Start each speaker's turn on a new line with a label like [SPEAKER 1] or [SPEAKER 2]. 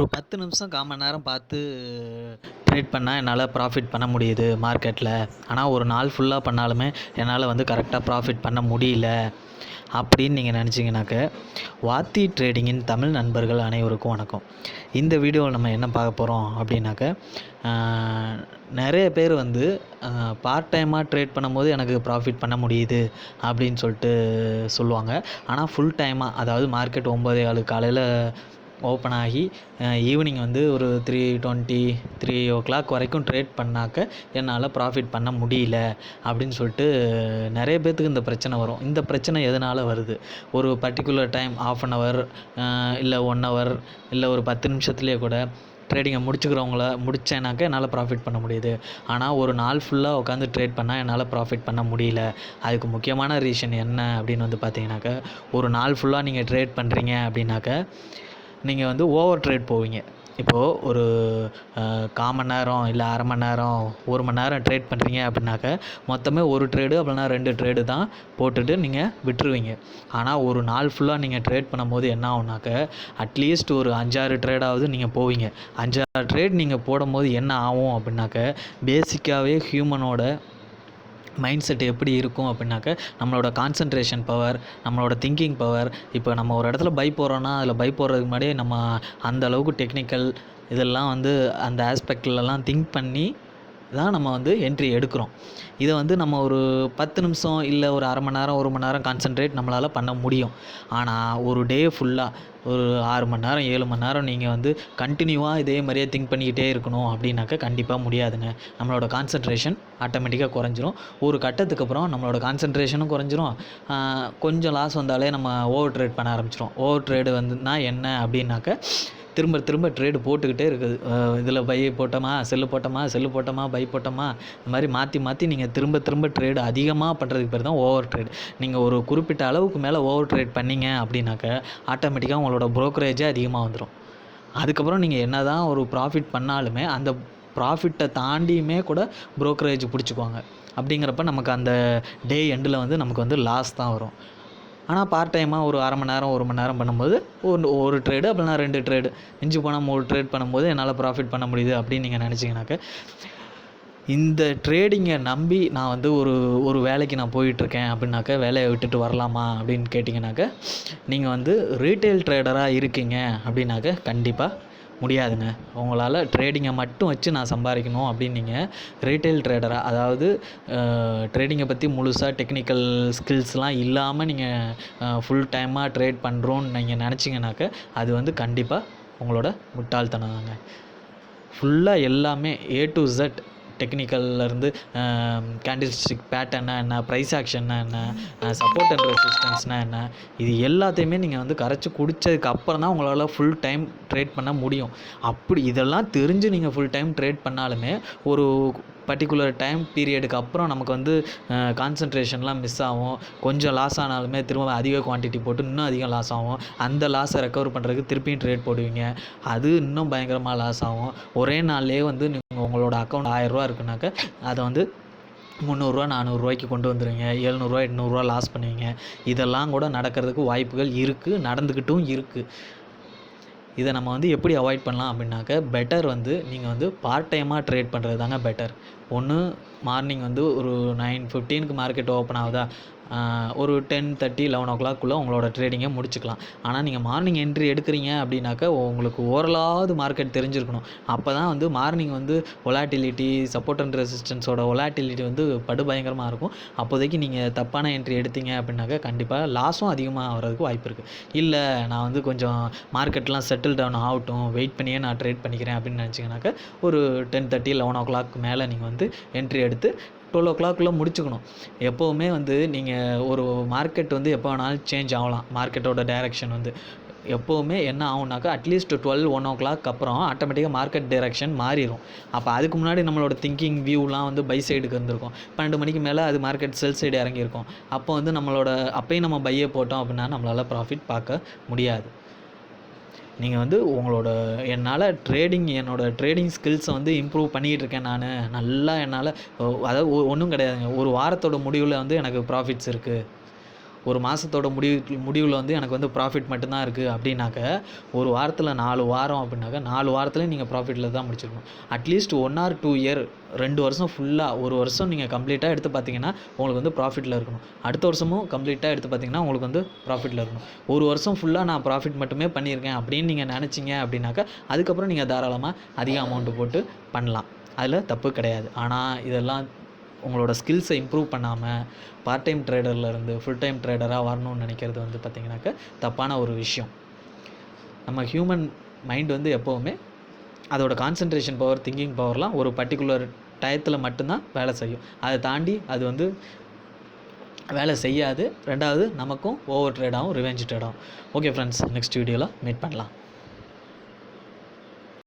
[SPEAKER 1] ஒரு பத்து நிமிஷம் கால் நேரம் பார்த்து ட்ரேட் பண்ணால் என்னால் ப்ராஃபிட் பண்ண முடியுது மார்க்கெட்டில் ஆனால் ஒரு நாள் ஃபுல்லாக பண்ணாலுமே என்னால் வந்து கரெக்டாக ப்ராஃபிட் பண்ண முடியல அப்படின்னு நீங்கள் நினச்சிங்கனாக்க வாத்தி ட்ரேடிங்கின் தமிழ் நண்பர்கள் அனைவருக்கும் வணக்கம். இந்த வீடியோவில் நம்ம என்ன பார்க்க போகிறோம் அப்படின்னாக்க நிறைய பேர் வந்து பார்ட் டைமாக ட்ரேட் பண்ணும்போது எனக்கு ப்ராஃபிட் பண்ண முடியுது அப்படின்னு சொல்லிட்டு சொல்லுவாங்க. ஆனால் ஃபுல் டைமாக அதாவது மார்க்கெட் ஒம்பதே ஆளு காலையில் ஓப்பன் ஆகி ஈவினிங் வந்து ஒரு three twenty three o'clock வரைக்கும் ட்ரேட் பண்ணாக்க என்னால் ப்ராஃபிட் பண்ண முடியல அப்படின்னு சொல்லிட்டு நிறைய பேர்த்துக்கு இந்த பிரச்சனை வரும். இந்த பிரச்சனை எதனால் வருது? ஒரு particular time of an hour இல்லை ஒன் ஹவர் இல்லை ஒரு பத்து நிமிஷத்துலேயே கூட ட்ரேடிங்கை முடிச்சுக்கிறவங்கள முடித்தேனாக்க என்னால் ப்ராஃபிட் பண்ண முடியுது. ஆனால் ஒரு நாள் ஃபுல்லாக உட்காந்து ட்ரேட் பண்ணால் என்னால் ப்ராஃபிட் பண்ண முடியல. அதுக்கு முக்கியமான ரீசன் என்ன அப்படின்னு வந்து பார்த்தீங்கன்னாக்க ஒரு நாள் ஃபுல்லாக நீங்கள் ட்ரேட் பண்ணுறீங்க அப்படின்னாக்க நீங்கள் வந்து ஓவர் ட்ரேட் போவீங்க. இப்போது ஒரு கால் மணி நேரம் இல்லை அரை மணி நேரம் ஒரு மணி நேரம் ட்ரேட் பண்ணுறீங்க அப்படின்னாக்க மொத்தமே ஒரு ட்ரேடு அப்படின்னா ரெண்டு ட்ரேடு தான் போட்டுட்டு நீங்கள் விட்டுருவீங்க. ஆனால் ஒரு நாள் ஃபுல்லாக நீங்கள் ட்ரேட் பண்ணும்போது என்ன ஆகுனாக்க அட்லீஸ்ட் ஒரு அஞ்சாறு ட்ரேடாவது நீங்கள் போவீங்க. அஞ்சாறு ட்ரேட் நீங்கள் போடும்போது என்ன ஆகும் அப்படின்னாக்க பேசிக்காகவே ஹியூமனோட மைண்ட் செட் எப்படி இருக்கும் அப்படின்னாக்க நம்மளோட கான்சன்ட்ரேஷன் பவர் நம்மளோட திங்கிங் பவர் இப்போ நம்ம ஒரு இடத்துல பை போடுறோன்னா அதில் பை போடுறதுக்கு முன்னாடியே நம்ம அந்த அளவுக்கு டெக்னிக்கல் இதெல்லாம் வந்து அந்த ஆஸ்பெக்ட்லலாம் திங்க் பண்ணி தான் நம்ம வந்து என்ட்ரி எடுக்கிறோம். இதை வந்து நம்ம ஒரு பத்து நிமிஷம் இல்லை ஒரு அரை மணி நேரம் ஒரு மணி நேரம் கான்சென்ட்ரேட் நம்மளால் பண்ண முடியும். ஆனால் ஒரு டே ஃபுல்லாக ஒரு ஆறு மணி நேரம் ஏழு மணி நேரம் நீங்கள் வந்து கண்டினியூவாக இதே மாதிரியே திங்க் பண்ணிக்கிட்டே இருக்கணும் அப்படின்னாக்கா கண்டிப்பாக முடியாதுங்க. நம்மளோட கான்சன்ட்ரேஷன் ஆட்டோமேட்டிக்காக குறைஞ்சிரும். ஒரு கட்டத்துக்கு அப்புறம் நம்மளோட கான்சன்ட்ரேஷனும் குறைஞ்சிரும். கொஞ்சம் லாஸ் வந்தாலே நம்ம ஓவர் ட்ரேட் பண்ண ஆரம்பிச்சிரும். ஓவர் ட்ரேடு வந்துன்னா என்ன அப்படின்னாக்க திரும்ப திரும்ப ட்ரேடு போட்டுக்கிட்டே இருக்குது. இதில் பை போட்டோமா செல்லு போட்டோமா செல்லு போட்டோமா பை போட்டோமா? இந்த மாதிரி மாற்றி மாற்றி நீங்கள் திரும்ப திரும்ப ட்ரேடு அதிகமாக பண்ணுறதுக்கு பேர் தான் ஓவர் ட்ரேட் நீங்கள் ஒரு குறிப்பிட்ட அளவுக்கு மேலே ஓவர் ட்ரேட் பண்ணீங்க அப்படின்னாக்க ஆட்டோமேட்டிக்காக உங்களோட ப்ரோக்கரேஜே அதிகமாக வந்துடும் அதுக்கப்புறம் நீங்கள் என்ன தான் ஒரு ப்ராஃபிட் பண்ணாலுமே அந்த ப்ராஃபிட்டை தாண்டியுமே கூட ப்ரோக்கரேஜ் பிடிச்சிக்குவாங்க. அப்படிங்கிறப்ப நமக்கு அந்த டே எண்டில் வந்து நமக்கு வந்து லாஸ் தான் வரும். ஆனால் பார்ட் டைமாக ஒரு அரை மணி நேரம் ஒரு மணி நேரம் பண்ணும்போது ஒரு ஒரு ட்ரேடு அப்படின்னா ரெண்டு ட்ரேடு மிஞ்சி போனால் மூணு ட்ரேட் பண்ணும்போது என்னால் ப்ராஃபிட் பண்ண முடியுது அப்படின்னு நீங்கள் நினச்சிங்கனாக்க இந்த ட்ரேடிங்கை நம்பி நான் வந்து ஒரு ஒரு வேலைக்கு நான் போயிட்டுருக்கேன் அப்படின்னாக்க வேலையை விட்டுட்டு வரலாமா அப்படின்னு கேட்டிங்கனாக்க நீங்கள் வந்து ரீட்டைல் ட்ரேடராக இருக்கீங்க அப்படின்னாக்க கண்டிப்பாக முடியாதுங்க. உங்களால் ட்ரேடிங்கை மட்டும் வச்சு நான் சம்பாதிக்கணும் அப்படின்னு நீங்கள் ரீட்டைல் ட்ரேடராக அதாவது ட்ரேடிங்கை பற்றி முழுசாக டெக்னிக்கல் ஸ்கில்ஸ்லாம் இல்லாமல் நீங்கள் ஃபுல் டைமாக ட்ரேட் பண்ணுறோன்னு நீங்கள் நினச்சிங்கனாக்க அது வந்து கண்டிப்பாக உங்களோட முட்டாள்தனம் தாங்க ஃபுல்லாக எல்லாமே ஏ டு ஜெட் டெக்னிக்கல்லேருந்து கேண்டில்ஸ்டிக் பேட்டர்னா என்ன ப்ரைஸ் ஆக்ஷன்னா என்ன சப்போர்ட் அண்ட் ரெசிஸ்டன்ஸ்னா என்ன இது எல்லாத்தையுமே நீங்கள் வந்து கரைச்சி குடித்ததுக்கு அப்புறம் தான் உங்களால் ஃபுல் டைம் ட்ரேட் பண்ண முடியும். அப்படி இதெல்லாம் தெரிஞ்சு நீங்கள் ஃபுல் டைம் ட்ரேட் பண்ணாலுமே ஒரு பர்டிகுலர் டைம் பீரியடுக்கு அப்புறம் நமக்கு வந்து கான்சன்ட்ரேஷன்லாம் மிஸ் ஆகும். கொஞ்சம் லாஸ் ஆனாலுமே திரும்ப அதிக குவான்டிட்டி போட்டு இன்னும் அதிகம் லாஸ் ஆகும். அந்த லாஸை ரெக்கவர் பண்ணுறதுக்கு திருப்பியும் ட்ரேட் போடுவீங்க. அது இன்னும் பயங்கரமாக லாஸ் ஆகும். ஒரே நாள்லேயே வந்து நீங்கள் உங்களோட அக்கௌண்ட் ஆயிரரூவா இருக்குனாக்க அதை வந்து முந்நூறுரூவா நானூறுரூவாய்க்கு கொண்டு வந்துடுவீங்க எழுநூறுவா எட்நூறுரூவா லாஸ் பண்ணுவீங்க. இதெல்லாம் கூட நடக்கிறதுக்கு வாய்ப்புகள் இருக்குது நடந்துக்கிட்டும் இருக்குது இதை நம்ம வந்து எப்படி அவாய்ட் பண்ணலாம் அப்படின்னாக்க பெட்டர் வந்து நீங்கள் வந்து பார்ட் டைமாக ட்ரேட் பண்ணுறது தாங்க பெட்டர் ஒன்று மார்னிங் வந்து ஒரு நைன் ஃபிஃப்டீனுக்கு மார்க்கெட் ஓப்பன் ஆகுதா? ஒரு டென் தேர்ட்டி லெவன் ஓ கிளாக்குள்ளே உங்களோட ட்ரேடிங்கை முடிச்சுக்கலாம். ஆனால் நீங்கள் மார்னிங் என்ட்ரி எடுக்கிறீங்க அப்படின்னாக்க உங்களுக்கு ஓரளவாவது மார்க்கெட் தெரிஞ்சிருக்கணும். அப்போ தான் வந்து மார்னிங் வந்து ஒலாட்டிலிட்டி சப்போர்ட் அண்ட் ரெசிஸ்டன்ஸோட ஒலாட்டிலிட்டி வந்து படுபயங்கரமாக இருக்கும். அப்போதைக்கு நீங்கள் தப்பான என்ட்ரி எடுத்தீங்க அப்படின்னாக்கா கண்டிப்பாக லாஸும் அதிகமாக வர்றதுக்கு வாய்ப்பு இருக்குது இல்லை நான் வந்து கொஞ்சம் மார்க்கெட்லாம் செட்டில் டவுன் ஆகட்டும் வெயிட் பண்ணியே நான் ட்ரேட் பண்ணிக்கிறேன் அப்படின்னு நினச்சிங்கனாக்கா ஒரு ten thirty eleven o'clock மேலே நீங்கள் வந்து என்ட்ரி எடுத்து டுவெல் ஓ கிளாக்குள்ளே முடிச்சுக்கணும். எப்போவுமே வந்து நீங்கள் ஒரு மார்க்கெட் வந்து எப்போ வேணாலும் சேஞ்ச் ஆகலாம். மார்க்கெட்டோட டைரக்ஷன் வந்து. எப்போவுமே என்ன ஆகும்னாக்கா at least twelve one o'clock அப்புறம் ஆட்டோமேட்டிக்காக மார்க்கெட் டைரக்ஷன் மாறிடும் அப்போ அதுக்கு முன்னாடி நம்மளோட திங்கிங் வியூலாம் வந்து பை சைடுக்கு இருந்திருக்கும். பன்னெண்டு மணிக்கு மேலே அது மார்க்கெட் செல் சைடு இறங்கியிருக்கும். அப்போ வந்து நம்மளோட அப்போயும் நம்ம பையை போட்டோம் அப்படின்னா நம்மளால் ப்ராஃபிட் பார்க்க முடியாது. நீங்கள் வந்து உங்களோட என்னால் ட்ரேடிங் என்னோட ட்ரேடிங் ஸ்கில்ஸை வந்து இம்ப்ரூவ் பண்ணிக்கிட்டு இருக்கேன் நான். நல்லா என்னால் அதாவது ஒன்றும் கிடையாதுங்க. ஒரு வாரத்தோட முடிவில் வந்து எனக்கு ப்ராஃபிட்ஸ் இருக்குது ஒரு மாதத்தோட முடிவு முடிவில் வந்து எனக்கு வந்து ப்ராஃபிட் மட்டும்தான் இருக்குது அப்படின்னாக்க ஒரு வாரத்தில் நாலு வாரம் அப்படின்னாக்க நாலு வாரத்துலேயும் நீங்கள் ப்ராஃபிட்டில் தான் முடிச்சிருக்கணும். At least one or two year ரெண்டு வருஷம் ஃபுல்லாக ஒரு வருஷம் நீங்கள் கம்ப்ளீட்டாக எடுத்து பார்த்தீங்கன்னா உங்களுக்கு வந்து ப்ராஃபிட்டில் இருக்கணும். அடுத்த வருஷமும் கம்ப்ளீட்டாக எடுத்து பார்த்தீங்கன்னா உங்களுக்கு வந்து ப்ராஃபிட்டில் இருக்கணும். ஒரு வருஷம் ஃபுல்லாக நான் ப்ராஃபிட் மட்டுமே பண்ணியிருக்கேன் அப்படின்னு நீங்கள் நினச்சிங்க அப்படின்னாக்கா அதுக்கப்புறம் நீங்கள் தாராளமாக அதிக அமௌண்ட்டு போட்டு பண்ணலாம். அதில் தப்பு கிடையாது. ஆனால் இதெல்லாம் உங்களோட ஸ்கில்ஸை இம்ப்ரூவ் பண்ணாமல் பார்ட் டைம் ட்ரேடர்லேருந்து ஃபுல் டைம் ட்ரேடராக வரணும்னு நினைக்கிறது வந்து பார்த்திங்கனாக்க தப்பான ஒரு விஷயம். நம்ம ஹியூமன் மைண்ட் வந்து எப்போவுமே அதோட கான்சன்ட்ரேஷன் பவர் திங்கிங் பவர்லாம் ஒரு பர்டிகுலர் டயத்தில் மட்டும்தான் வேலை செய்யும். அதை தாண்டி அது வந்து வேலை செய்யாது. ரெண்டாவது நமக்கும் ஓவர் ட்ரேடாகவும் ரிவெஞ்ச் ட்ரேடாகும் ஓகே ஃப்ரெண்ட்ஸ் நெக்ஸ்ட் வீடியோவில் மீட் பண்ணலாம்.